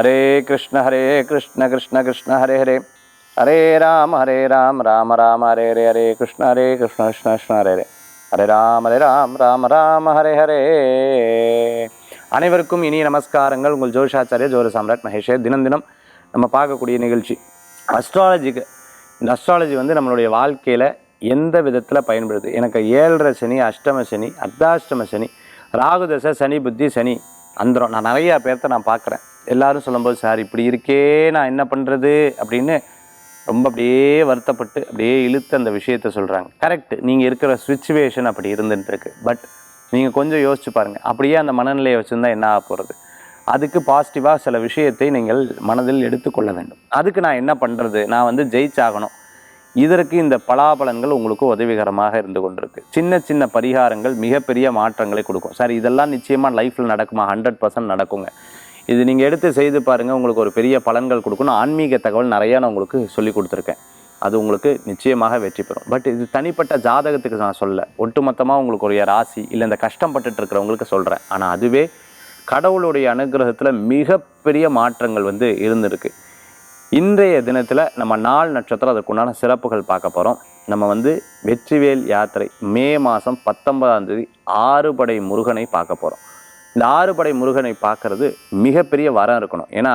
ஹரே கிருஷ்ண ஹரே கிருஷ்ண கிருஷ்ண கிருஷ்ண ஹரே ஹரே. ஹரே ராம் ஹரே ராம் ராம ராம ஹரே ஹரே ஹரே கிருஷ்ண ஹரே கிருஷ்ண கிருஷ்ண கிருஷ்ண ஹரே ஹரே. ஹரே ராம் ஹரே ராம் ராம ராம ஹரே ஹரே. அனைவருக்கும் இனிய நமஸ்காரங்கள். உங்கள் ஜோஷாச்சாரிய ஜோர சாம்ராட் மகேஷே. தினம் தினம் நம்ம பார்க்கக்கூடிய நிகழ்ச்சி அஸ்ட்ராலஜிக்கு இந்த அஸ்ட்ராலஜி வந்து நம்மளுடைய வாழ்க்கையில் எந்த விதத்தில் பயன்படுது? எனக்கு ஏழரை சனி அஷ்டம சனி அர்த்தாஷ்டம சனி ராகுதசை சனி புத்தி சனி அந்தரம். நான் நிறையா பேர்த்த நான் பார்க்குறேன். எல்லாரும் சொல்லும்போது சார் இப்படி இருக்கே நான் என்ன பண்ணுறது அப்படின்னு ரொம்ப அப்படியே வருத்தப்பட்டு அப்படியே இழுத்து அந்த விஷயத்த சொல்கிறாங்க கரெக்ட் நீங்கள் இருக்கிற சுச்சுவேஷன் அப்படி இருந்துட்டு பட் நீங்கள் கொஞ்சம் யோசிச்சு பாருங்கள் அப்படியே அந்த மனநிலையை வச்சுருந்தா என்ன ஆக போகிறது அதுக்கு பாசிட்டிவாக சில விஷயத்தை நீங்கள் மனதில் எடுத்துக்கொள்ள வேண்டும். அதுக்கு நான் என்ன பண்ணுறது நான் வந்து ஜெயிச்சாகணும். இதற்கு இந்த பலாபலன்கள் உங்களுக்கு உதவிகரமாக இருந்து கொண்டிருக்கு. சின்ன சின்ன பரிகாரங்கள் மிகப்பெரிய மாற்றங்களை கொடுக்கும். சார் இதெல்லாம் நிச்சயமாக லைஃப்பில் நடக்குமா? ஹண்ட்ரட் பர்சன்ட் நடக்குங்க. இது நீங்கள் எடுத்து செய்து பாருங்கள் உங்களுக்கு ஒரு பெரிய பலன்கள் கொடுக்கணும். ஆன்மீக தகவல் நிறையா நான் உங்களுக்கு சொல்லி கொடுத்துருக்கேன். அது உங்களுக்கு நிச்சயமாக வெற்றி பெறும். பட் இது தனிப்பட்ட ஜாதகத்துக்கு நான் சொல்ல ஒட்டுமொத்தமாக உங்களுக்கு ஒரு ராசி இல்லை இந்த கஷ்டப்பட்டுட்டு இருக்கிறவங்களுக்கு சொல்கிறேன் ஆனால் அதுவே கடவுளுடைய அனுகிரகத்தில் மிகப்பெரிய மாற்றங்கள் வந்து இருந்திருக்கு. இன்றைய தினத்தில் நம்ம நாள் நட்சத்திரம் அதுக்குண்டான சிறப்புகள் பார்க்க போகிறோம் நம்ம வந்து வெற்றிவேல் யாத்திரை மே மாதம் பத்தொன்பதாம் தேதி ஆறுபடை முருகனை பார்க்க போகிறோம் இந்த ஆறுபடை முருகனை பார்க்கறது மிகப்பெரிய வரம் இருக்கணும். ஏன்னா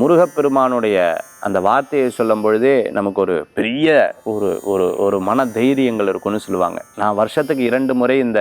முருகப்பெருமானுடைய அந்த வார்த்தையை சொல்லும் பொழுதே நமக்கு ஒரு பெரிய ஒரு ஒரு ஒரு மன தைரியங்கள் இருக்கும்னு சொல்லுவாங்க. நான் வருஷத்துக்கு இரண்டு முறை இந்த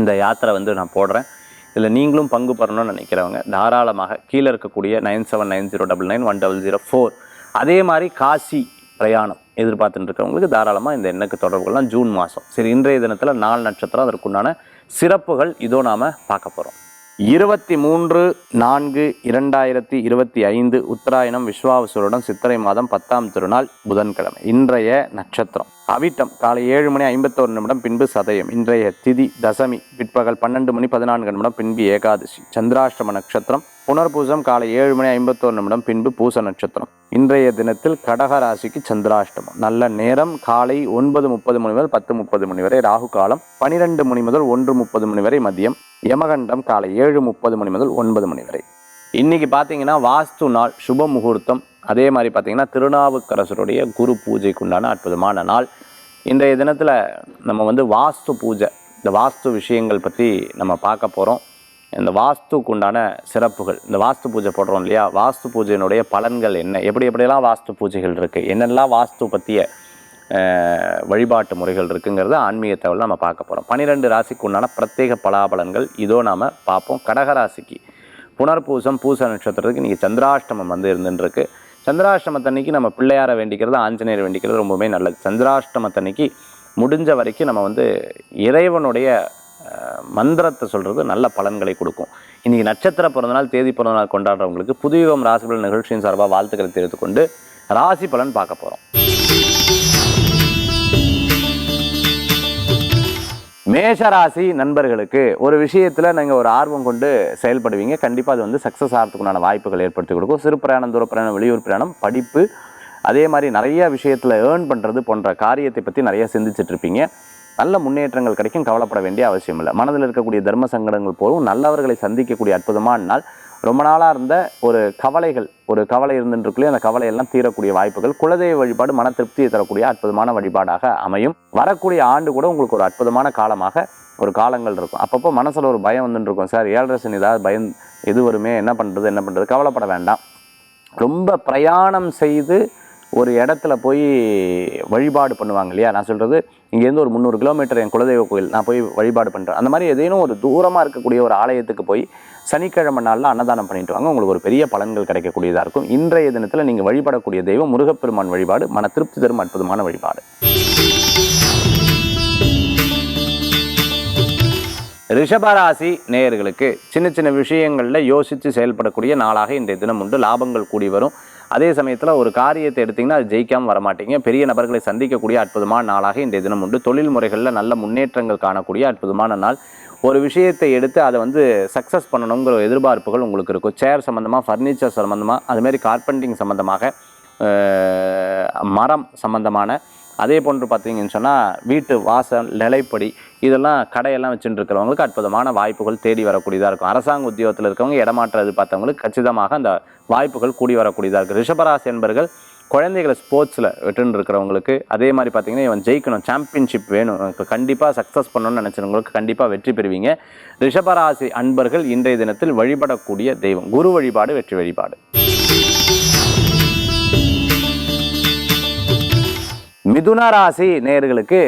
இந்த யாத்திரை வந்து நான் போடுறேன். இதில் நீங்களும் பங்கு பெறணும்னு நினைக்கிறவங்க தாராளமாக கீழே இருக்கக்கூடிய nine seven nine zero double nine one double zero four அதே மாதிரி காசி பிரயாணம் எதிர்பார்த்துட்டு இருக்கிறவங்களுக்கு தாராளமாக இந்த எண்ணுக்கு தொடர்புகள்லாம் ஜூன் மாதம் சரி இன்றைய தினத்தில் நாலு நட்சத்திரம் அதற்குண்டான சிறப்புகள் இதோ நாம் பார்க்க போகிறோம் இருபத்தி மூன்று நான்கு இரண்டாயிரத்தி இருபத்தி ஐந்து உத்தராயணம் விஸ்வாவசுருடன் சித்திரை மாதம் பத்தாம் திருநாள் புதன்கிழமை இன்றைய நட்சத்திரம். அவிட்டம் காலை ஏழு மணி ஐம்பத்தோரு நிமிடம் பின்பு சதயம் இன்றைய திதி தசமி பிற்பகல் பன்னெண்டு மணி பதினான்கு நிமிடம் பின்பு ஏகாதசி சந்திராஷ்டம நட்சத்திரம் புனர்பூசம் காலை ஏழு மணி ஐம்பத்தோரு நிமிடம் பின்பு பூச நட்சத்திரம். இன்றைய தினத்தில் கடக ராசிக்கு சந்திராஷ்டமம். நல்ல நேரம் காலை ஒன்பது முப்பது மணி முதல் பத்து முப்பது மணி வரை ராகு காலம் பனிரெண்டு மணி முதல் ஒன்று முப்பது மணி வரை மதியம் யமகண்டம் காலை ஏழு முப்பது மணி முதல் ஒன்பது மணி வரை. இன்னைக்கு பார்த்தீங்கன்னா வாஸ்து நாள் சுப முகூர்த்தம். அதே மாதிரி பார்த்தீங்கன்னா திருநாவுக்கரசருடைய குரு பூஜைக்கு உண்டான அற்புதமான நாள். இன்றைய தினத்தில் நம்ம வந்து வாஸ்து பூஜை இந்த வாஸ்து விஷயங்கள் பற்றி நம்ம பார்க்க போகிறோம் இந்த வாஸ்துக்கு உண்டான சிறப்புகள் இந்த வாஸ்து பூஜை போடுறோம் இல்லையா? வாஸ்து பூஜையினுடைய பலன்கள் என்ன? எப்படி எப்படியெல்லாம் வாஸ்து பூஜைகள் இருக்குது என்னெல்லாம் வாஸ்து பற்றிய வழிபாட்டு முறைகள் இருக்குங்கிறத ஆன்மீக தகவல் நம்ம பார்க்க போகிறோம் பன்னிரெண்டு ராசிக்கு உண்டான பிரத்யேக பலாபலன்கள் இதோ நாம் பார்ப்போம். கடகராசிக்கு புனர்பூசம் பூச நட்சத்திரத்துக்கு இன்றைக்கி சந்திராஷ்டமம் வந்து இருந்துருக்கு சந்திராஷ்டமத்தன்னைக்கு நம்ம பிள்ளையாரை வேண்டிக்கிறது ஆஞ்சநேயர் வேண்டிக்கிறது ரொம்பவுமே நல்லது. சந்திராஷ்டமத்தன்னைக்கு முடிஞ்ச வரைக்கும் நம்ம வந்து இறைவனுடைய மந்திரத்தை சொல்கிறது நல்ல பலன்களை கொடுக்கும். இன்றைக்கி நட்சத்திர பிறந்தநாள் தேதி பிறந்தநாள் கொண்டாடுறவங்களுக்கு புதுயுகம் ராசி பலன் நிகழ்ச்சியின் சார்பாக வாழ்த்துக்களை தெரிவித்து கொண்டு ராசி பலன் பார்க்க போகிறோம் மேஷராசி நண்பர்களுக்கு ஒரு விஷயத்தில் நீங்கள் ஒரு ஆர்வம் கொண்டு செயல்படுவீங்க. கண்டிப்பாக அது வந்து சக்ஸஸ் ஆகிறதுக்குண்டான வாய்ப்புகள் ஏற்படுத்தி கொடுக்கும். சிறு பிரயாணம் தூர பிரயாணம் வெளியூர் பிரயாணம் படிப்பு அதே மாதிரி நிறைய விஷயத்தில் ஏர்ன் பண்ணுறது போன்ற காரியத்தை பற்றி நிறைய சிந்திச்சுட்டு இருப்பீங்க. நல்ல முன்னேற்றங்கள் கிடைக்கும் கவலைப்பட வேண்டிய அவசியம் இல்லை. மனதில் இருக்கக்கூடிய தர்ம சங்கடங்கள் போலும் நல்லவர்களை சந்திக்கக்கூடிய அற்புதமான நாள். ரொம்ப நாளாக இருந்த ஒரு கவலைகள் ஒரு கவலை இருந்துருக்குள்ளே அந்த கவலையெல்லாம் தீரக்கூடிய வாய்ப்புகள் குலதெய்வ வழிபாடு மன திருப்தியை தரக்கூடிய அற்புதமான வழிபாடாக அமையும். வரக்கூடிய ஆண்டு கூட உங்களுக்கு ஒரு அற்புதமான காலமாக ஒரு காலங்கள் இருக்கும். அப்பப்போ மனசில் ஒரு பயம் வந்துட்டு இருக்கும் சார் ஏழரை சனி ஏதாவது பயம் எது வருமே என்ன பண்ணுறது என்ன பண்ணுறது கவலைப்பட வேண்டாம். ரொம்ப பிரயாணம் செய்து ஒரு இடத்துல போய் வழிபாடு பண்ணுவாங்க இல்லையா? நான் சொல்கிறது இங்கேருந்து ஒரு முந்நூறு கிலோமீட்டர் என் குலதெய்வ கோயில் நான் போய் வழிபாடு பண்ணுறேன் அந்த மாதிரி ஏதேனும் ஒரு தூரமாக இருக்கக்கூடிய ஒரு ஆலயத்துக்கு போய் சனிக்கிழமை நாளில் அன்னதானம் பண்ணிட்டு வாங்க. உங்களுக்கு ஒரு பெரிய பலன்கள் கிடைக்கக்கூடியதாக இருக்கும். இன்றைய தினத்தில் நீங்கள் வழிபடக்கூடிய தெய்வம் முருகப்பெருமான் வழிபாடு மன திருப்தி தரும் அற்புதமான வழிபாடு. ரிஷபராசி நேயர்களுக்கு சின்ன சின்ன விஷயங்களில் யோசித்து செயல்படக்கூடிய நாளாக இன்றைய தினம் உண்டு. லாபங்கள் கூடி வரும். அதே சமயத்தில் ஒரு காரியத்தை எடுத்தீங்கன்னா அது ஜெயிக்காமல் வரமாட்டீங்க. பெரிய நபர்களை சந்திக்கக்கூடிய அற்புதமான நாளாக இந்த தினம் உண்டு. தொழில் முறைகளில் நல்ல முன்னேற்றங்கள் காணக்கூடிய அற்புதமான நாள். ஒரு விஷயத்தை எடுத்து அதை வந்து சக்ஸஸ் பண்ணணுங்கிற எதிர்பார்ப்புகள் உங்களுக்கு இருக்கும். சேர் சம்மந்தமாக ஃபர்னிச்சர் சம்மந்தமாக அதுமாரி கார்பெண்டிங் சம்மந்தமாக மரம் சம்பந்தமான அதே போன்று பார்த்தீங்கன்னு சொன்னால் வீட்டு வாசல் நிலைப்படி இதெல்லாம் கடையெல்லாம் வச்சுட்டு இருக்கிறவங்களுக்கு அற்புதமான வாய்ப்புகள் தேடி வரக்கூடியதாக இருக்கும். அரசாங்க உத்தியோகத்தில் இருக்கவங்க இடமாற்ற எதிர்பார்த்தவங்களுக்கு கச்சிதமாக அந்த வாய்ப்புகள் கூடி வரக்கூடியதாக இருக்குது ரிஷபராசி என்பர்கள் குழந்தைகளை ஸ்போர்ட்ஸில் விட்டுன்னு இருக்கிறவங்களுக்கு அதே மாதிரி பார்த்தீங்கன்னா இவன் ஜெயிக்கணும் சாம்பியன்ஷிப் வேணும். கண்டிப்பாக சக்ஸஸ் பண்ணணும்னு நினச்சவங்களுக்கு கண்டிப்பாக வெற்றி பெறுவீங்க. ரிஷபராசி அன்பர்கள் இன்றைய தினத்தில் வழிபடக்கூடிய தெய்வம். குரு வழிபாடு வெற்றி வழிபாடு. மிதுன ராசி நேயர்களுக்கு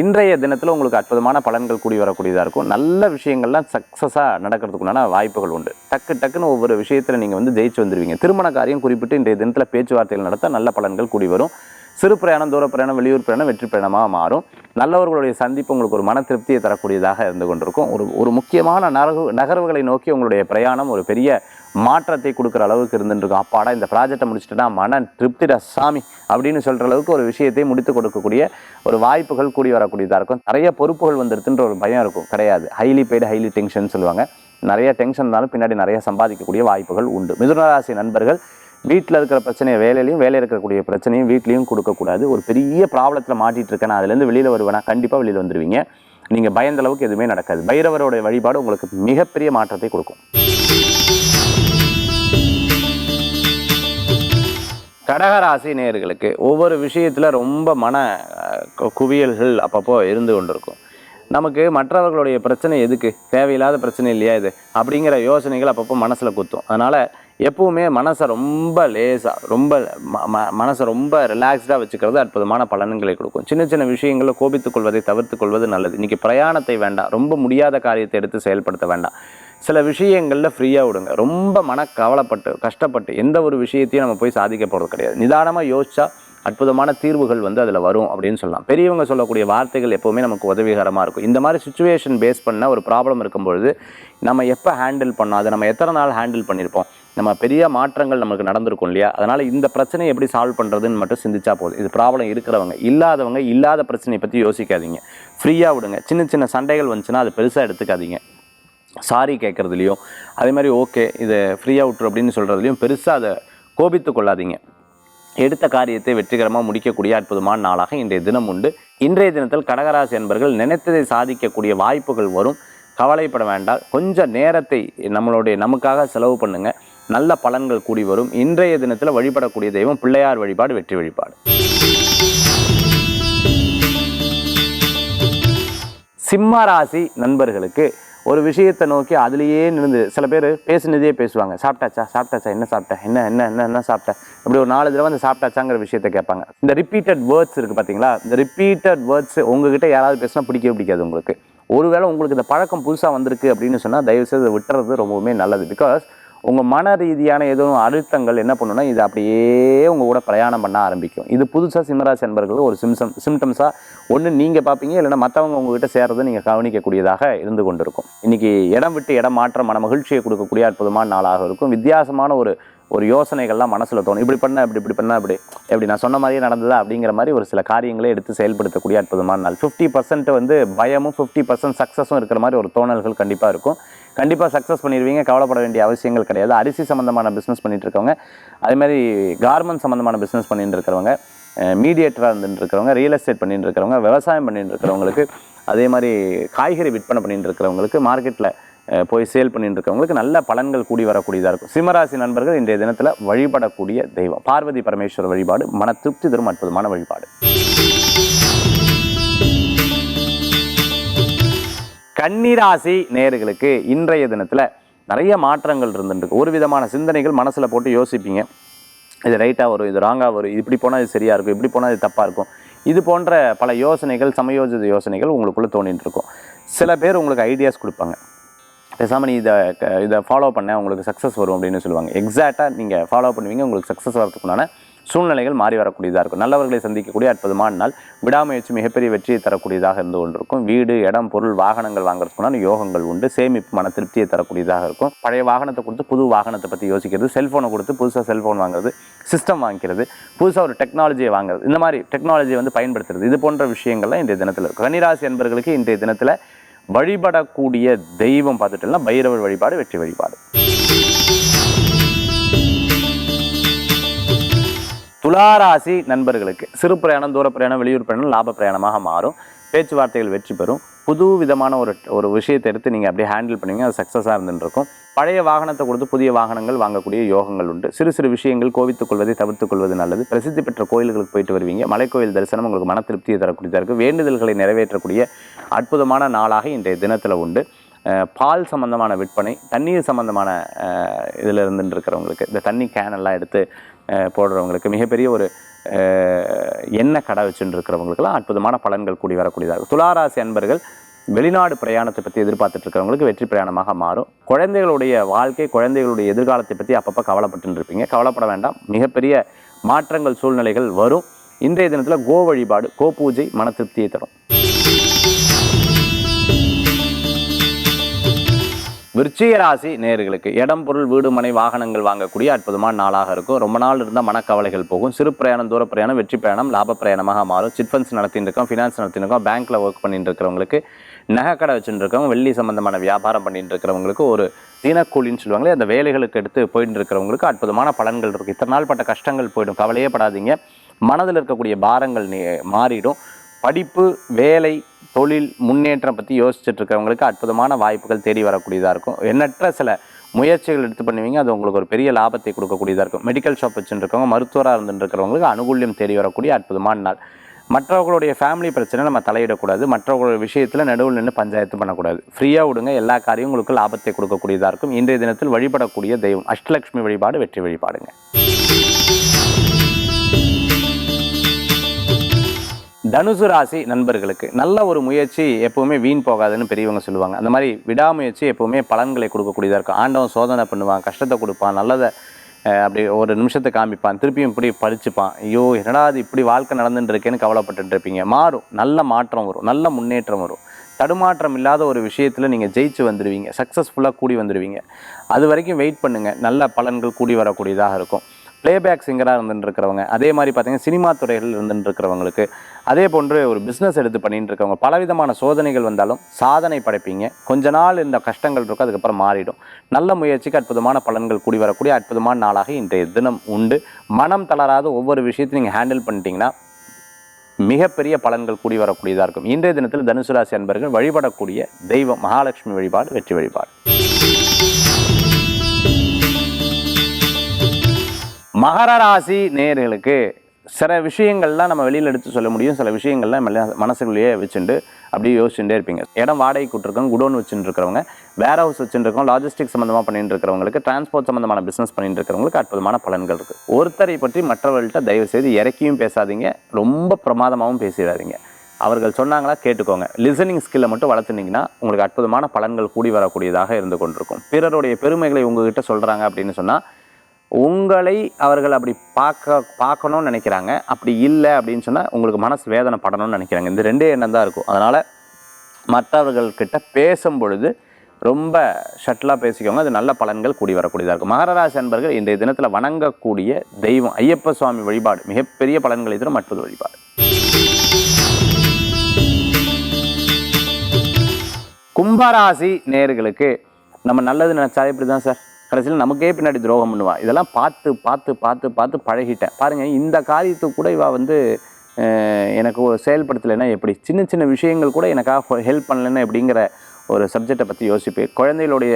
இன்றைய தினத்தில் உங்களுக்கு அற்புதமான பலன்கள் கூடி வரக்கூடியதாக இருக்கும். நல்ல விஷயங்கள்லாம் சக்ஸஸாக நடக்கிறதுக்குண்டான வாய்ப்புகள் உண்டு. டக்கு டக்குன்னு ஒவ்வொரு விஷயத்தில் நீங்கள் வந்து ஜெயிச்சு வந்துடுவீங்க திருமண காரியம் குறிப்பிட்டு இன்றைய தினத்தில் பேச்சுவார்த்தைகள் நடத்த நல்ல பலன்கள் கூடி வரும். சிறு பிரயாணம் தூர பிரயாணம் வெளியூர் பிரயாணம் வெற்றி பிரயாணமாக மாறும். நல்லவர்களுடைய சந்திப்பு உங்களுக்கு ஒரு மன திருப்தியை தரக்கூடியதாக இருந்து கொண்டிருக்கும். ஒரு ஒரு முக்கியமான நகர்வு நகர்வுகளை நோக்கி உங்களுடைய பிரயாணம் ஒரு பெரிய மாற்றத்தை கொடுக்குற அளவுக்கு இருந்துருக்கும் அப்பாடா இந்த ப்ராஜெக்டை முடிச்சுட்டுனா மன திருப்திடா சாமி அப்படின்னு சொல்கிற அளவுக்கு ஒரு விஷயத்தை முடித்து கொடுக்கக்கூடிய ஒரு வாய்ப்புகள் கூடி வரக்கூடியதாக இருக்கும். நிறைய பொறுப்புகள் வந்துருதுன்ற ஒரு பயம் இருக்கும். கிடையாது. ஹைலி பெய்டு ஹைலி டென்ஷன் சொல்லுவாங்க. நிறைய டென்ஷன் இருந்தாலும் பின்னாடி நிறைய சம்பாதிக்கக்கூடிய வாய்ப்புகள் உண்டு. மிதுனராசி நண்பர்கள் வீட்டில் இருக்கிற பிரச்சனையை வேலையிலையும் வேலையில் இருக்கக்கூடிய பிரச்சனையும் வீட்லேயும் கொடுக்கக்கூடாது. ஒரு பெரிய ப்ராப்ளத்தில் மாட்டிட்டு இருக்கேன் நான் அதுலேருந்து வெளியில் வருவேன்னா கண்டிப்பாக வெளியில் வந்துடுவீங்க நீங்கள் பயந்த அளவுக்கு எதுவுமே நடக்காது. பைரவரோட வழிபாடு உங்களுக்கு மிகப்பெரிய மாற்றத்தை கொடுக்கும். கடகராசி நேர்களுக்கு ஒவ்வொரு விஷயத்தில் ரொம்ப மன குவியல்கள் அப்பப்போ இருந்து கொண்டிருக்கும். நமக்கு மற்றவர்களுடைய பிரச்சனை எதுக்கு? தேவையில்லாத பிரச்சனை இல்லையா இது? அப்படிங்கிற யோசனைகள் அப்பப்போ மனசில் குத்தும். அதனால் எப்பவுமே மனசை ரொம்ப லேசாக ரொம்ப ம- ம- மனசை ரொம்ப ரிலாக்ஸ்டாக வச்சுக்கிறது அற்புதமான பலன்களை கொடுக்கும். சின்ன சின்ன விஷயங்களில் கோபித்துக் கொள்வதை தவிர்த்து கொள்வது நல்லது. இன்றைக்கி பிரயாணத்தை வேண்டாம். ரொம்ப முடியாத காரியத்தை எடுத்து செயல்படுத்த வேண்டாம். சில விஷயங்களில் ஃப்ரீயாக விடுங்க. ரொம்ப மன கவலைப்பட்டு கஷ்டப்பட்டு எந்த ஒரு விஷயத்தையும் நம்ம போய் சாதிக்க போகிறது கிடையாது. நிதானமாக யோசிச்சா அற்புதமான தீர்வுகள் வந்து அதில் வரும் அப்படின்னு சொல்லலாம். பெரியவங்க சொல்லக்கூடிய வார்த்தைகள் எப்போவுமே நமக்கு உதவிகரமாக இருக்கும். இந்த மாதிரி சுச்சுவேஷன் பேஸ் பண்ண ஒரு ப்ராப்ளம் இருக்கும்பொழுது நம்ம எப்போ ஹேண்டில் பண்ணோம் அதை நம்ம எத்தனை நாள் ஹேண்டில் பண்ணியிருப்போம் நம்ம பெரிய மாற்றங்கள் நமக்கு நடந்திருக்கும் இல்லையா? அதனால் இந்த பிரச்சனையை எப்படி சால்வ் பண்ணுறதுன்னு மட்டும் சிந்திச்சா போதும். இது ப்ராப்ளம் இருக்கிறவங்க இல்லாதவங்க இல்லாத பிரச்சனையை பற்றி யோசிக்காதீங்க. ஃப்ரீயாக விடுங்க. சின்ன சின்ன சண்டைகள் வந்துச்சுன்னா அதை பெருசாக எடுத்துக்காதீங்க. சாரி கேட்குறதுலையும் அதே மாதிரி ஓகே இதை ஃப்ரீயாக விட்டுரு அப்படின்னு சொல்கிறதுலையும் பெருசாக அதை கோபித்து கொள்ளாதீங்க. எடுத்த காரியத்தை வெற்றிகரமாக முடிக்கக்கூடிய அற்புதமான நாளாக இன்றைய தினம் உண்டு. இன்றைய தினத்தில் கடகராசி என்பர்கள் நினைத்ததை சாதிக்கக்கூடிய வாய்ப்புகள் வரும். கவலைப்பட வேண்டாம். கொஞ்சம் நேரத்தை நம்மளுடைய நமக்காக செலவு பண்ணுங்கள் நல்ல பலன்கள் கூடி வரும். இன்றைய தினத்தில் வழிபடக்கூடிய தெய்வம் பிள்ளையார் வழிபாடு வெற்றி வழிபாடு. சிம்ம ராசி நண்பர்களுக்கு ஒரு விஷயத்தை நோக்கி அதுலேயே நின்று சில பேர் பேசினதே பேசுவாங்க. சாப்பிட்டாச்சா? சாப்பிட்டாச்சா? என்ன சாப்பிட்டேன் என்ன என்ன என்ன என்ன சாப்பிட்டேன் இப்படி ஒரு நாலு தடவை அந்த சாப்பிட்டாச்சாங்கிற விஷயத்தை கேட்பாங்க. இந்த ரிப்பீட்டட் வேர்ட்ஸ் இருக்குது பார்த்தீங்களா இந்த ரிப்பீட்டட் வேர்ட்ஸ் உங்ககிட்ட யாராவது பேசினா பிடிக்கவே பிடிக்காது உங்களுக்கு. ஒருவேளை உங்களுக்கு இந்த பழக்கம் புதுசாக வந்திருக்கு அப்படின்னு சொன்னால் தயவுசெய்து விட்டுறது ரொம்பவுமே நல்லது. பிகாஸ் உங்கள் மன ரீதியான எதுவும் அழுத்தங்கள் என்ன பண்ணுன்னா இது அப்படியே உங்கள் கூட பிரயாணம் பண்ண ஆரம்பிக்கும். இது புதுசாக சிம்மராசி என்பர்கள் ஒரு சிம்சம் சிம்டம்ஸாக ஒன்று நீங்கள் பார்ப்பீங்க இல்லைன்னா மற்றவங்க உங்ககிட்ட சேர்றதை நீங்கள் கவனிக்கக்கூடியதாக இருந்து கொண்டிருக்கும். இன்றைக்கி இடம் விட்டு இடம் மாற்ற மன மகிழ்ச்சியை கொடுக்கக்கூடிய அற்புதமான நாளாக இருக்கும். வித்தியாசமான ஒரு ஒரு யோசனைகள்லாம் மனசில் தோணும். இப்படி பண்ண இப்படி இப்படி பண்ண இப்படி எப்படி நான் சொன்ன மாதிரியே நடந்ததா அப்படிங்கிற மாதிரி ஒரு சில காரியங்களை எடுத்து செயல்படுத்தக்கூடிய அற்புதமான நாள். ஃபிஃப்டி பர்சன்ட் வந்து பயமும் ஃபிஃப்டி பர்சன்ட் சக்ஸஸும் இருக்கிற மாதிரி ஒரு தோணல்கள் கண்டிப்பாக இருக்கும். கண்டிப்பாக சக்ஸஸ் பண்ணிடுவீங்க கவலைப்பட வேண்டிய அவசியங்கள் கிடையாது. அரிசி சம்மந்தமான பிஸ்னஸ் பண்ணிட்டு இருக்கவங்க அதே மாதிரி கார்மெண்ட் சம்மந்தமான பிஸ்னஸ் பண்ணிட்டு இருக்கிறவங்க மீடியேட்டராக இருந்துட்டு இருக்கிறவங்க ரியல் எஸ்டேட் பண்ணிட்டு இருக்கிறவங்க விவசாயம் பண்ணிட்டு இருக்கிறவங்களுக்கு அதே மாதிரி காய்கறி விற்பனை பண்ணிட்டு இருக்கிறவங்களுக்கு மார்க்கெட்டில் போய் சேல் பண்ணிட்டு இருக்கவங்களுக்கு நல்ல பலன்கள் கூடி வரக்கூடியதாக இருக்கும். சிம்மராசி நண்பர்கள் இன்றைய தினத்தில் வழிபடக்கூடிய தெய்வம். பார்வதி பரமேஸ்வரர் வழிபாடு மன திருப்தி தரும் அற்புதமான வழிபாடு. கன்னிராசி நேயர்களுக்கு இன்றைய தினத்தில் நிறைய மாற்றங்கள் இருந்துருக்கு ஒரு விதமான சிந்தனைகள் மனசில் போட்டு யோசிப்பீங்க. இது ரைட்டாக வரும் இது ராங்காக வரும் இது இப்படி போனால் இது சரியாக இருக்கும் இப்படி போனால் இது தப்பாக இருக்கும். இது போன்ற பல யோசனைகள் சமயோஜித யோசனைகள் உங்களுக்குள்ளே தோணிட்டு இருக்கும் சில பேர் உங்களுக்கு ஐடியாஸ் கொடுப்பாங்க. பேசாமல் நீ இதை இதை ஃபாலோ பண்ண உங்களுக்கு சக்ஸஸ் வரும் அப்படின்னு சொல்லுவாங்க. எக்ஸாக்டாக நீங்கள் ஃபாலோ பண்ணுவீங்க உங்களுக்கு சக்ஸஸ் வரதுக்குண்டான சூழ்நிலைகள் மாறி வரக்கூடியதாக இருக்கும். நல்லவர்களை சந்திக்கக்கூடிய அற்புதமான நாள். விடாமுயற்சி மிகப்பெரிய வெற்றியை தரக்கூடியதாக இருந்து கொண்டிருக்கும். வீடு இடம் பொருள் வாகனங்கள் வாங்குறதுக்குண்டான யோகங்கள் உண்டு. சேமிப்பு மன திருப்தியை தரக்கூடியதாக இருக்கும். பழைய வாகனத்தை கொடுத்து புது வாகனத்தை பற்றி யோசிக்கிறது. செல்ஃபோனை கொடுத்து புதுசாக செல்ஃபோன் வாங்குறது சிஸ்டம் வாங்கிக்கிறது புதுசாக ஒரு டெக்னாலஜியை வாங்குறது. இந்த மாதிரி டெக்னாலஜியை வந்து பயன்படுத்துறது. இது போன்ற விஷயங்கள்லாம் இன்றைய தினத்தில் இருக்கும். கன்னிராசி என்பர்களுக்கு இன்றைய தினத்தில் வழிபடக்கூடிய தெய்வம் பார்த்துட்டோம்னா பைரவர் வழிபாடு வெற்றி வழிபாடு. துளாராசி நண்பர்களுக்கு சிறு பிரயாணம் தூர பிரயாணம் வெளியூர் பிரயாணம் லாப பிரயாணமாக மாறும். பேச்சுவார்த்தைகள் வெற்றி பெறும். புது விதமான ஒரு ஒரு விஷயத்தை எடுத்து நீங்கள் அப்படியே ஹேண்டில் பண்ணுவீங்க அது சக்ஸஸாக இருந்துருக்கும் பழைய வாகனத்தை கொடுத்து புதிய வாகனங்கள் வாங்கக்கூடிய யோகங்கள் உண்டு. சிறு சிறு விஷயங்கள் கோவித்துக் கொள்வதை தவிர்த்துக் கொள்வது நல்லது. பிரசித்தி பெற்ற கோயில்களுக்கு போயிட்டு வருவீங்க. மலைக்கோயில் தரிசனம் உங்களுக்கு மன திருப்தியை தரக்கூடியதாக இருக்கும் வேண்டுதல்களை நிறைவேற்றக்கூடிய அற்புதமான நாளாக இன்றைய தினத்தில் உண்டு. பால் சம்பந்தமான விற்பனை தண்ணீர் சம்பந்தமான இதில் இருந்துட்டு இருக்கிறவங்களுக்கு இந்த தண்ணி கேன் எல்லாம் எடுத்து போடுறவங்களுக்கு மிகப்பெரிய ஒரு எண்ணெய் கடை வச்சுட்டு இருக்கிறவங்களுக்குலாம் அற்புதமான பலன்கள் கூடி வரக்கூடியதாக துளாராசி அன்பர்கள் வெளிநாடு பிரயாணத்தை பற்றி எதிர்பார்த்துட்டு இருக்கிறவங்களுக்கு வெற்றி பிரயாணமாக மாறும். குழந்தைகளுடைய வாழ்க்கை குழந்தைகளுடைய எதிர்காலத்தை பற்றி அப்பப்போ கவலைப்பட்டு இருப்பீங்க கவலைப்பட வேண்டாம். மிகப்பெரிய மாற்றங்கள் சூழ்நிலைகள் வரும். இன்றைய தினத்தில் கோ வழிபாடு கோ பூஜை மன திருப்தியை தரும். விருச்சிக ராசி நேர்களுக்கு இடம் பொருள் வீடு மனை வாகனங்கள் வாங்கக்கூடிய அற்புதமான நாளாக இருக்கும். ரொம்ப நாள் இருந்தால் மனக்கவலைகள் போகும். சிறு பிரயாணம் தூர பிரயாணம் வெற்றி பிரயாணம் லாப பிரயாணமாக மாறும். சிட் ஃபண்ட்ஸ் நடத்திட்டு இருக்கோம் ஃபினான்ஸ் நடத்திட்டு இருக்கோம் பேங்க்கில் ஒர்க் பண்ணிட்டு இருக்கிறவங்களுக்கு நகைக்கடை வச்சுட்டு இருக்கவங்க வெள்ளி சம்பந்தமான வியாபாரம் பண்ணிட்டு இருக்கிறவங்களுக்கு ஒரு தினக்கூலின்னு சொல்லுவாங்களே அந்த வேலைகளுக்கு எடுத்து போயிட்டு இருக்கிறவங்களுக்கு அற்புதமான பலன்கள் இருக்குது இத்தனை நாள் பட்ட கஷ்டங்கள் போயிடும். கவலையே படாதீங்க. மனதில் இருக்கக்கூடிய பாரங்கள் நீ மாறிடும். படிப்பு வேலை தொழில் முன்னேற்றம் பற்றி யோசிச்சுட்டு இருக்கிறவங்களுக்கு அற்புதமான வாய்ப்புகள் தேடி வரக்கூடியதாக இருக்கும். எண்ணற்ற சில முயற்சிகள் எடுத்து பண்ணுவீங்க அது உங்களுக்கு ஒரு பெரிய லாபத்தை கொடுக்கக்கூடியதாக இருக்கும். மெடிக்கல் ஷாப் வச்சுருக்கவங்க மருத்துவராக இருந்துருக்கிறவங்களுக்கு அனுகூல்யம் தேடி வரக்கூடிய அற்புதமான நாள். மற்றவர்களுடைய ஃபேமிலி பிரச்சனை நம்ம தலையிடக்கூடாது. மற்றவர்களுடைய விஷயத்தில் நடுவில் நின்று பஞ்சாயத்து பண்ணக்கூடாது. ஃப்ரீயாக விடுங்க எல்லா காரியம் உங்களுக்கு லாபத்தை கொடுக்கக்கூடியதாக இருக்கும். இன்றைய தினத்தில் வழிபடக்கூடிய தெய்வம் அஷ்டலட்சுமி வழிபாடு வெற்றி வழிபாடுங்க. தனுசு ராசி நண்பர்களுக்கு நல்ல ஒரு முயற்சி எப்பவுமே வீண் போகாதுன்னு பெரியவங்க சொல்லுவாங்க. அந்த மாதிரி விடாமுயற்சி எப்பவுமே பலன்களை கொடுக்கக்கூடியதாக இருக்கும். ஆண்டவன் சோதனை பண்ணுவான் கஷ்டத்தை கொடுப்பான் நல்லதை அப்படி ஒரு நிமிஷத்தை காமிப்பான் திருப்பியும் இப்படி படிச்சுப்பான். ஐயோ என்னடா அது இப்படி வாழ்க்கை நடந்துட்டு இருக்கேன்னு கவலைப்பட்டுட்டு இருப்பீங்க. மாறும். நல்ல மாற்றம் வரும். நல்ல முன்னேற்றம் வரும். தடுமாற்றம் இல்லாத ஒரு விஷயத்தில் நீங்கள் ஜெயிச்சு வந்துடுவீங்க சக்ஸஸ்ஃபுல்லாக கூடி வந்துடுவீங்க அது வரைக்கும் வெயிட் பண்ணுங்கள் நல்ல பலன்கள் கூடி வரக்கூடியதாக இருக்கும். பிளேபேக் சிங்கராக இருந்துட்டு இருக்கிறவங்க அதே மாதிரி பார்த்தீங்கன்னா சினிமா துறைகள் இருந்துட்டு இருக்கிறவங்களுக்கு அதே போன்று ஒரு பிஸ்னஸ் எடுத்து பண்ணிட்டு இருக்கவங்க பலவிதமான சோதனைகள் வந்தாலும் சாதனை படைப்பீங்க. கொஞ்ச நாள் இந்த கஷ்டங்கள் இருக்கும் அதுக்கப்புறம் மாறிடும். நல்ல முயற்சிக்கு அற்புதமான பலன்கள் கூடி வரக்கூடிய அற்புதமான நாளாக இன்றைய தினம் உண்டு. மனம் தளராத ஒவ்வொரு விஷயத்தையும் நீங்கள் ஹேண்டில் பண்ணிட்டீங்கன்னா மிகப்பெரிய பலன்கள் கூடி வரக்கூடியதாக இருக்கும். இன்றைய தினத்தில் தனுசு ராசி அன்பர்கள் வழிபடக்கூடிய தெய்வம் மகாலட்சுமி வழிபாடு வெற்றி வழிபாடு. மகர ராசி நேர்களுக்கு சில விஷயங்கள்லாம் நம்ம வெளியில் எடுத்து சொல்ல முடியும். சில விஷயங்கள்லாம் மனசுக்குள்ளேயே வச்சுட்டு அப்படியே யோசிச்சுட்டே இருப்பீங்க. இடம் வாடகைக்கு கூட்டிருக்கோம் குடோன் வச்சுட்டு இருக்கிறவங்க வேர் ஹவுஸ் வச்சுட்டு இருக்கோம் லாஜிஸ்டிக் சம்மந்தமாக பண்ணிட்டு இருக்கிறவங்களுக்கு டிரான்ஸ்போர்ட் சம்மந்தமான பிஸ்னஸ் பண்ணிட்டு இருக்கிறவங்களுக்கு அற்புதமான பலன்கள் இருக்குது ஒருத்தரை பற்றி மற்றவர்கள்ட்ட தயவு செய்து இறக்கியும் பேசாதீங்க. ரொம்ப பிரமாதமாகவும் பேசிடாதீங்க. அவர்கள் சொன்னாங்களா கேட்டுக்கோங்க. லிசனிங் ஸ்கில்லை மட்டும் வளர்த்துனீங்கன்னா உங்களுக்கு அற்புதமான பலன்கள் கூடி வரக்கூடியதாக இருந்து கொண்டிருக்கும். பிறருடைய பெருமைகளை உங்ககிட்ட சொல்கிறாங்க அப்படின்னு சொன்னால் உங்களை அவர்கள் அப்படி பார்க்க பார்க்கணும்னு நினைக்கிறாங்க. அப்படி இல்லை அப்படின்னு சொன்னால் உங்களுக்கு மனசு வேதனை படணும்னு நினைக்கிறாங்க. இந்த ரெண்டே எண்ணம் தான் இருக்கும். அதனால் மற்றவர்கள்கிட்ட பேசும் பொழுது ரொம்ப ஷட்டிலாக பேசிக்கோங்க. அது நல்ல பலன்கள் கூடி வரக்கூடியதாக இருக்கும். மகர அன்பர்கள் இன்றைய தினத்தில் வணங்கக்கூடிய தெய்வம் ஐயப்ப சுவாமி வழிபாடு. மிகப்பெரிய பலன்களை தரும் மற்றொரு வழிபாடு. கும்பராசி நேர்களுக்கு நம்ம நல்லது நினச்சாலே இப்படி தான் சார். கடைசியில் நமக்கே பின்னாடி துரோகம் பண்ணுவா. இதெல்லாம் பார்த்து பார்த்து பார்த்து பார்த்து பழகிட்டேன். பாருங்கள் இந்த காரியத்துக்கு கூட இவா வந்து எனக்கு ஒரு செயல்படுத்தலைன்னா எப்படி? சின்ன சின்ன விஷயங்கள் கூட எனக்காக ஹெல்ப் பண்ணலைன்னா எப்படிங்கிற ஒரு சப்ஜெக்டை பற்றி யோசிப்பேன். குழந்தைகளுடைய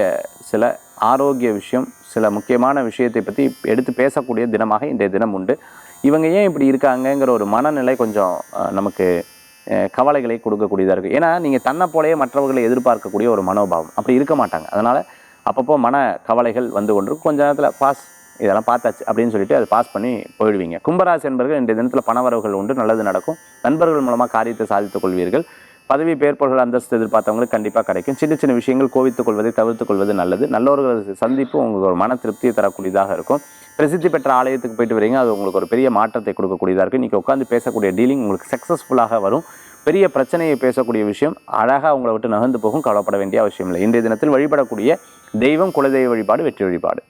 சில ஆரோக்கிய விஷயம் சில முக்கியமான விஷயத்தை பற்றி எடுத்து பேசக்கூடிய தினமாக இன்றைய தினம் உண்டு. இவங்க ஏன் இப்படி இருக்காங்கங்கிற ஒரு மனநிலை கொஞ்சம் நமக்கு கவலைகளை கொடுக்கக்கூடியதாக இருக்குது ஏன்னா நீங்கள் தன்னை போலவே மற்றவர்களை எதிர்பார்க்கக்கூடிய ஒரு மனோபாவம். அப்படி இருக்க மாட்டாங்க. அதனால் அப்பப்போ மன கவலைகள் வந்து கொண்டு கொஞ்ச நேரத்தில் பாஸ் இதெல்லாம் பார்த்தாச்சு அப்படின்னு சொல்லிட்டு அதை பாஸ் பண்ணி போயிடுவீங்க. கும்பராசி என்பர்கள் இன்றைய தினத்தில் பணவரவுகள் உண்டு நல்லது நடக்கும். நண்பர்கள் மூலமாக காரியத்தை சாதித்துக் கொள்வீர்கள். பதவி பேர்ப்புகள் அந்தஸ்து எதிர்பார்த்தவங்களுக்கு கண்டிப்பாக கிடைக்கும். சின்ன சின்ன விஷயங்கள் கோவித்துக் கொள்வதை தவிர்த்துக் கொள்வது நல்லது. நல்லவர்கள் சந்திப்பு உங்களுக்கு ஒரு மன திருப்தியை தரக்கூடியதாக இருக்கும். பிரசித்தி பெற்ற ஆலயத்துக்கு போயிட்டு வரீங்க அது உங்களுக்கு ஒரு பெரிய மாற்றத்தை கொடுக்கக்கூடியதாக இருக்கும். இன்றைக்கி உட்காந்து பேசக்கூடிய டீலிங் உங்களுக்கு சக்ஸஸ்ஃபுல்லாக வரும். பெரிய பிரச்சனையை பேசக்கூடிய விஷயம் அழகாக அவங்கள விட்டு நகர்ந்து போகும் கவலைப்பட வேண்டிய அவசியம் இல்லை. இன்றைய தினத்தில் வழிபடக்கூடிய தெய்வம் குலதெய்வ வழிபாடு வெற்றி வழிபாடு.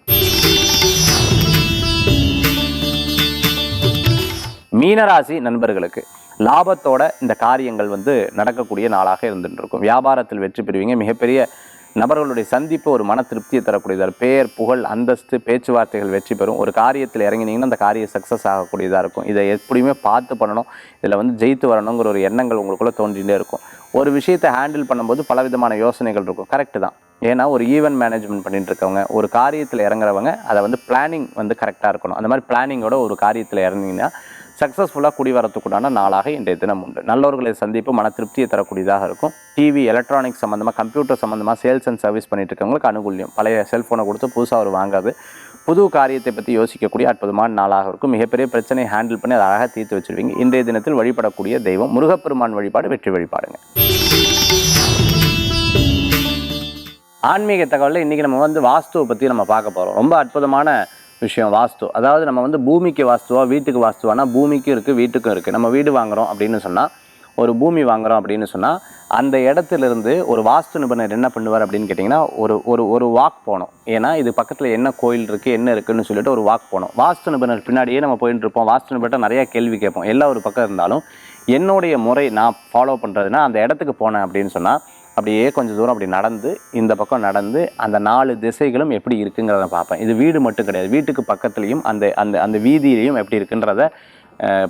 மீனராசி நண்பர்களுக்கு லாபத்தோட இந்த காரியங்கள் வந்து நடக்கக்கூடிய நாளாக இருந்துட்டு இருக்கும் வியாபாரத்தில் வெற்றி பெறுவீங்க. மிகப்பெரிய நபர்களுடைய சந்திப்பு ஒரு மன திருப்தியை தரக்கூடியதாக பேர் புகழ் அந்தஸ்து பேச்சுவார்த்தைகள் வெற்றி பெறும். ஒரு காரியத்தில் இறங்கினீங்கன்னா அந்த காரியம் சக்ஸஸ் ஆகக்கூடியதாக இருக்கும். இதை எப்படியுமே பார்த்து பண்ணணும். இதில் வந்து ஜெயித்து வரணுங்கிற ஒரு எண்ணங்கள் உங்களுக்குள்ளே தோன்றிகிட்டே இருக்கும். ஒரு விஷயத்தை ஹேண்டில் பண்ணும்போது பல விதமான யோசனைகள் இருக்கும். கரெக்டு தான். ஏன்னா ஒரு ஈவென்ட் மேனேஜ்மெண்ட் பண்ணிட்டு இருக்கவங்க ஒரு காரியத்தில் இறங்குறவங்க அதை வந்து பிளானிங் வந்து கரெக்டாக இருக்கணும். அந்த மாதிரி பிளானிங்கோட ஒரு காரியத்தில் இறங்கினீங்கன்னா சக்ஸஸ்ஃபுல்லாக குடி வரத்துக்குண்டான நாளாக இன்றைய தினம் உண்டு. நல்லவர்களை சந்திப்பு மன திருப்தியை தரக்கூடியதாக இருக்கும். டிவி எலக்ட்ரானிக்ஸ் சம்மந்தமாக கம்ப்யூட்டர் சம்மந்தமாக சேல்ஸ் அண்ட் சர்வீஸ் பண்ணிட்டு இருக்கவங்களுக்கு அனுகூல்யம். பழைய செல்ஃபோனை கொடுத்து புதுசாக அவர் வாங்காது. புது காரியத்தை பற்றி யோசிக்கக்கூடிய அற்புதமான நாளாக இருக்கும். மிகப்பெரிய பிரச்சனையை ஹேண்டில் பண்ணி அதை அழகாக தீர்த்து வச்சிருவீங்க. இன்றைய தினத்தில் வழிபடக்கூடிய தெய்வம் முருகப்பெருமான் வழிபாடு வெற்றி வழிபாடுங்க. ஆன்மீக தகவலில் இன்றைக்கி நம்ம வந்து வாஸ்துவை பற்றி நம்ம பார்க்க போகிறோம் ரொம்ப அற்புதமான விஷயம் வாஸ்து. அதாவது நம்ம வந்து பூமிக்கு வாஸ்துவா வீட்டுக்கு வாஸ்துவானா பூமிக்கும் இருக்குது வீட்டுக்கும் இருக்குது நம்ம வீடு வாங்குறோம் அப்படின்னு சொன்னால் ஒரு பூமி வாங்குகிறோம் அப்படின்னு சொன்னால் அந்த இடத்துலேருந்து ஒரு வாஸ்து நிபுணர் என்ன பண்ணுவார் அப்படின்னு கேட்டிங்கன்னா ஒரு ஒரு ஒரு வாக் போகணும். ஏன்னா இது பக்கத்தில் என்ன கோயில் இருக்குது என்ன இருக்குதுன்னு சொல்லிட்டு ஒரு வாக் போகணும். வாஸ்து நிபுணர் பின்னாடியே நம்ம போயிட்டு இருப்போம். வாஸ்து நிபுணர்கிட்ட நிறையா கேள்வி கேட்போம். எல்லா ஒரு பக்கம் இருந்தாலும் என்னுடைய முறை நான் ஃபாலோ பண்ணுறதுனா அந்த இடத்துக்கு போனேன் அப்படின்னு சொன்னால் அப்படியே கொஞ்சம் தூரம் அப்படி நடந்து இந்த பக்கம் நடந்து அந்த நாலு திசைகளும் எப்படி இருக்குங்கிறத பார்ப்பேன். இது வீடு மட்டும் கிடையாது. வீட்டுக்கு பக்கத்துலேயும் அந்த அந்த அந்த வீதியிலையும் எப்படி இருக்குன்றத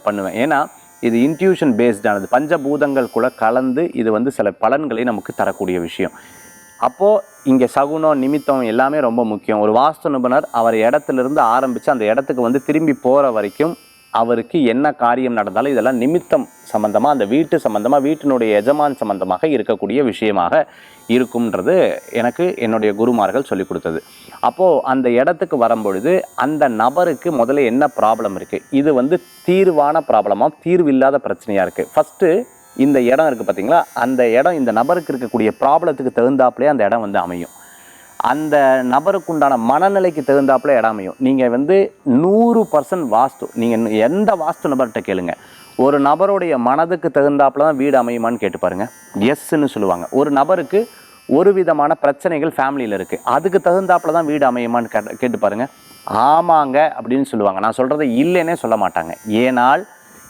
பண்ணுவேன். ஏன்னா இது இன்ட்யூஷன் பேஸ்டானது பஞ்சபூதங்கள் கூட கலந்து இது வந்து சில பலன்களை நமக்கு தரக்கூடிய விஷயம். அப்போது இங்கே சகுனம் நிமித்தம் எல்லாமே ரொம்ப முக்கியம். ஒரு வாஸ்து நிபுணர் அவர் இடத்துலேருந்து ஆரம்பித்து அந்த இடத்துக்கு வந்து திரும்பி போகிற வரைக்கும் அவருக்கு என்ன காரியம் நடந்தாலும் இதெல்லாம் நிமித்தம் சம்பந்தமாக அந்த வீட்டு சம்பந்தமாக வீட்டினுடைய எஜமான் சம்பந்தமாக இருக்கக்கூடிய விஷயமாக இருக்கும்ன்றது எனக்கு என்னுடைய குருமார்கள் சொல்லி கொடுத்தது. அப்போது அந்த இடத்துக்கு வரும்பொழுது அந்த நபருக்கு முதல்ல என்ன ப்ராப்ளம் இருக்குது இது வந்து தீர்வான ப்ராப்ளமாக தீர்வில்லாத பிரச்சனையாக இருக்குது ஃபஸ்ட்டு இந்த இடம் இருக்குது பார்த்தீங்களா அந்த இடம் இந்த நபருக்கு இருக்கக்கூடிய ப்ராப்ளத்துக்கு தகுந்தாப்புலே அந்த இடம் வந்து அமையும். அந்த நபருக்கு உண்டான மனநிலைக்கு தகுந்தாப்புல இடம் அமையும். நீங்கள் வந்து நூறு பர்சன்ட் வாஸ்து நீங்கள் எந்த வாஸ்து நபர்கிட்ட கேளுங்க. ஒரு நபருடைய மனதுக்கு தகுந்தாப்புல தான் வீடு அமையுமான்னு கேட்டு பாருங்கள் எஸ்ன்னு சொல்லுவாங்க. ஒரு நபருக்கு ஒரு விதமான பிரச்சனைகள் ஃபேமிலியில் இருக்குது அதுக்கு தகுந்தாப்புல தான் வீடு அமையுமான்னு கேட்டு கேட்டு பாருங்கள் ஆமாங்க அப்படின்னு சொல்லுவாங்க. நான் சொல்கிறத இல்லைன்னே சொல்ல மாட்டாங்க. ஏனால்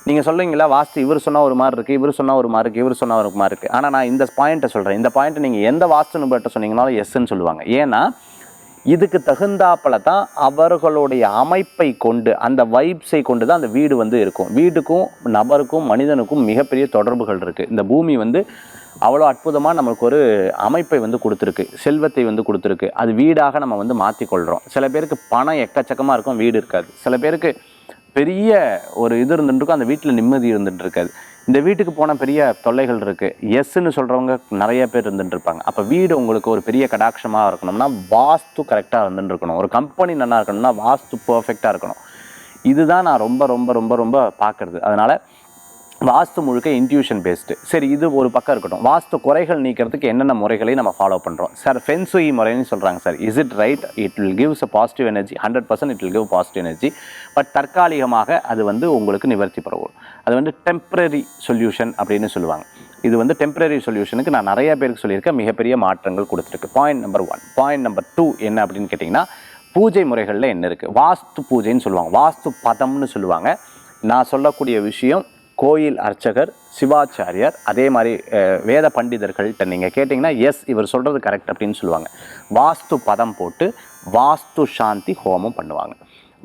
நீங்கள் சொல்லுவீங்களா வாஸ்து இவர் சொன்னால் ஒரு மாதிரி இருக்குது இவர் சொன்னால் ஒரு மாதிரி இருக்குது இவர் சொன்னால் ஒரு மாதிரி இருக்குது ஆனால் நான் இந்த பாயிண்ட்டை சொல்கிறேன் இந்த பாயிண்ட்டை நீங்கள் எந்த வாஸ்து நிபுணர்கிட்ட சொன்னீங்கனாலும் எஸ்ன்னு சொல்லுவாங்க. ஏன்னா இதுக்கு தகுந்தாப்புல தான் அவர்களுடைய அமைப்பை கொண்டு அந்த வைப்ஸை கொண்டு தான் அந்த வீடு வந்து இருக்கும். வீட்டுக்கும் நபருக்கும் மனிதனுக்கும் மிகப்பெரிய தொடர்புகள் இருக்குது இந்த பூமி வந்து அவ்வளோ அற்புதமாக நம்மளுக்கு ஒரு அமைப்பை வந்து கொடுத்துருக்கு. செல்வத்தை வந்து கொடுத்துருக்கு. அது வீடாக நம்ம வந்து மாற்றிக்கொள்கிறோம் சில பேருக்கு பணம் எக்கச்சக்கமாக இருக்கும் வீடு இருக்காது. சில பேருக்கு பெரிய ஒரு இது இருந்துட்டுருக்கும் அந்த வீட்டில் நிம்மதி இருந்துட்டு இருக்காது இந்த வீட்டுக்கு போன பெரிய தொல்லைகள் இருக்குது எஸ்ன்னு சொல்கிறவங்க நிறைய பேர் இருந்துட்டு இருப்பாங்க அப்போ வீடு உங்களுக்கு ஒரு பெரிய கடாட்சமாக இருக்கணும்னா வாஸ்து கரெக்டாக இருந்துட்டு இருக்கணும் ஒரு கம்பெனி நல்லா இருக்கணும்னா வாஸ்து பர்ஃபெக்டாக இருக்கணும். இதுதான் நான் ரொம்ப ரொம்ப ரொம்ப ரொம்ப பார்க்குறது. அதனால் வாஸ்து முழுக்க இன்ட்யூஷன் பேஸ்டு சரி இது ஒரு பக்கம் இருக்கட்டும். வாஸ்து குறைகள் நீக்கிறதுக்கு என்னென்ன முறைகளை நம்ம ஃபாலோ பண்ணுறோம் சார் ஃபென்சுயி முறைன்னு சொல்கிறாங்க sir. Is it right it will gives a positive energy hundred percent it will give positive energy but தற்காலிகமாக அது வந்து உங்களுக்கு நிவர்த்தி பரவும் அது வந்து டெம்பரரி சொல்யூஷன் அப்படின்னு சொல்லுவாங்க. இது வந்து டெம்பரரி சொல்யூஷனுக்கு நான் நிறைய பேருக்கு சொல்லியிருக்கேன். மிகப்பெரிய மாற்றங்கள் கொடுத்துருக்கு. Point number one point number two என்ன அப்படின்னு கேட்டிங்கன்னா பூஜை முறைகளில் என்ன இருக்குது வாஸ்து பூஜைன்னு சொல்லுவாங்க. வாஸ்து பதம்னு சொல்லுவாங்க. நான் சொல்லக்கூடிய விஷயம் கோயில் அர்ச்சகர் சிவாச்சாரியார் அதே மாதிரி வேத பண்டிதர்கள்ட்ட நீங்கள் கேட்டிங்கன்னா எஸ் இவர் சொல்கிறது கரெக்ட் அப்படின்னு சொல்லுவாங்க. வாஸ்து பதம் போட்டு வாஸ்து சாந்தி ஹோமம் பண்ணுவாங்க.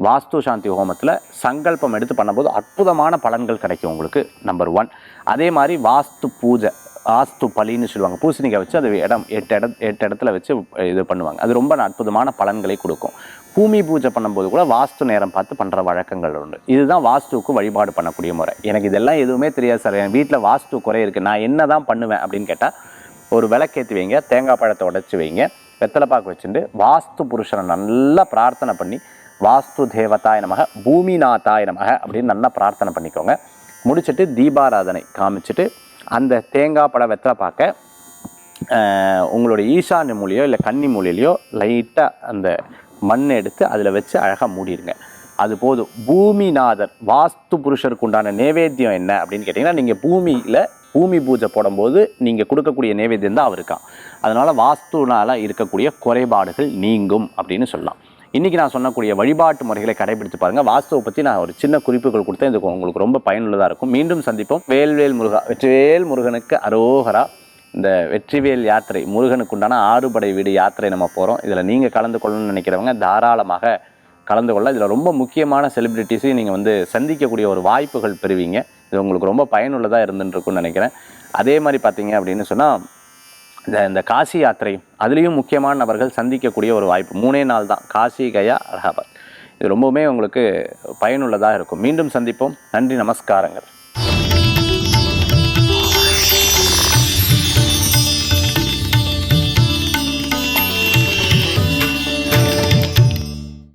வாஸ்து சாந்தி ஹோமத்தில் சங்கல்பம் எடுத்து பண்ணும்போது அற்புதமான பலன்கள் கிடைக்கும் உங்களுக்கு நம்பர் ஒன் அதே மாதிரி வாஸ்து பூஜை வாஸ்து பலின்னு சொல்லுவாங்க. பூசணிக்காய் வச்சு அது இடம் எட்டு இடம் எட்டு இடத்துல வச்சு இது பண்ணுவாங்க. அது ரொம்ப அற்புதமான பலன்களை கொடுக்கும். பூமி பூஜை பண்ணும்போது கூட வாஸ்து நேரம் பார்த்து பண்ணுற வழக்கங்கள் உண்டு. இதுதான் வாஸ்துவுக்கு வழிபாடு பண்ணக்கூடிய முறை. எனக்கு இதெல்லாம் எதுவுமே தெரியாது சார். என் வீட்டில் வாஸ்து குறை இருக்குது நான் என்ன தான் பண்ணுவேன் அப்படின்னு கேட்டால் ஒரு விளக்கேற்றி வைங்க தேங்காய் பழத்தை உடச்சி வைங்க வெத்தலைப்பாக்கு வச்சுட்டு வாஸ்து புருஷனை நல்லா பிரார்த்தனை பண்ணி வாஸ்து தேவதாய நமக பூமிநாதாய நமக அப்படின்னு நல்லா பிரார்த்தனை பண்ணிக்கோங்க. முடிச்சுட்டு தீபாராதனை காமிச்சிட்டு அந்த தேங்காய் பழ வெத்தலை பார்க்க உங்களுடைய ஈசான்ய மூலியோ இல்லை கன்னி மூலியிலையோ லைட்டாக அந்த மண் எடுத்து அதில் வச்சு அழகாக மூடிடுங்க. அது போதும். பூமிநாதர் வாஸ்து புருஷருக்கு உண்டான நேவேத்தியம் என்ன அப்படின்னு கேட்டிங்கன்னா நீங்கள் பூமியில் பூமி பூஜை போடும்போது நீங்கள் கொடுக்கக்கூடிய நேவேத்தியம் தான் அவருக்கான் அதனால் வாஸ்துனால் இருக்கக்கூடிய குறைபாடுகள் நீங்கும் அப்படின்னு சொல்லலாம். இன்றைக்கி நான் சொன்னக்கூடிய வழிபாட்டு முறைகளை கடைபிடித்து பாருங்கள் வாஸ்துவை பற்றி நான் ஒரு சின்ன குறிப்புகள் கொடுத்தேன். இது உங்களுக்கு ரொம்ப பயனுள்ளதாக இருக்கும். மீண்டும் சந்திப்போம். வேல்வேல் முருகா வெற்றிவேல் முருகனுக்கு அரோகரா. இந்த வெற்றிவேல் யாத்திரை முருகனுக்கு உண்டான ஆறுபடை வீடு யாத்திரை நம்ம போகிறோம் இதில் நீங்கள் கலந்து கொள்ளணும்னு நினைக்கிறவங்க தாராளமாக கலந்து கொள்ள இதில் ரொம்ப முக்கியமான செலிப்ரிட்டிஸையும் நீங்கள் வந்து சந்திக்கக்கூடிய ஒரு வாய்ப்புகள் பெறுவீங்க. இது உங்களுக்கு ரொம்ப பயனுள்ளதாக இருந்துருக்குன்னு நினைக்கிறேன். அதே மாதிரி பார்த்தீங்க அப்படின்னு சொன்னால் இந்த இந்த காசி யாத்திரை அதுலேயும் முக்கியமான நபர்கள் சந்திக்கக்கூடிய ஒரு வாய்ப்பு. மூணே நாள் தான். காசி கயா அலகாபாத் இது ரொம்பவுமே உங்களுக்கு பயனுள்ளதாக இருக்கும். மீண்டும் சந்திப்போம். நன்றி நமஸ்காரங்கள்.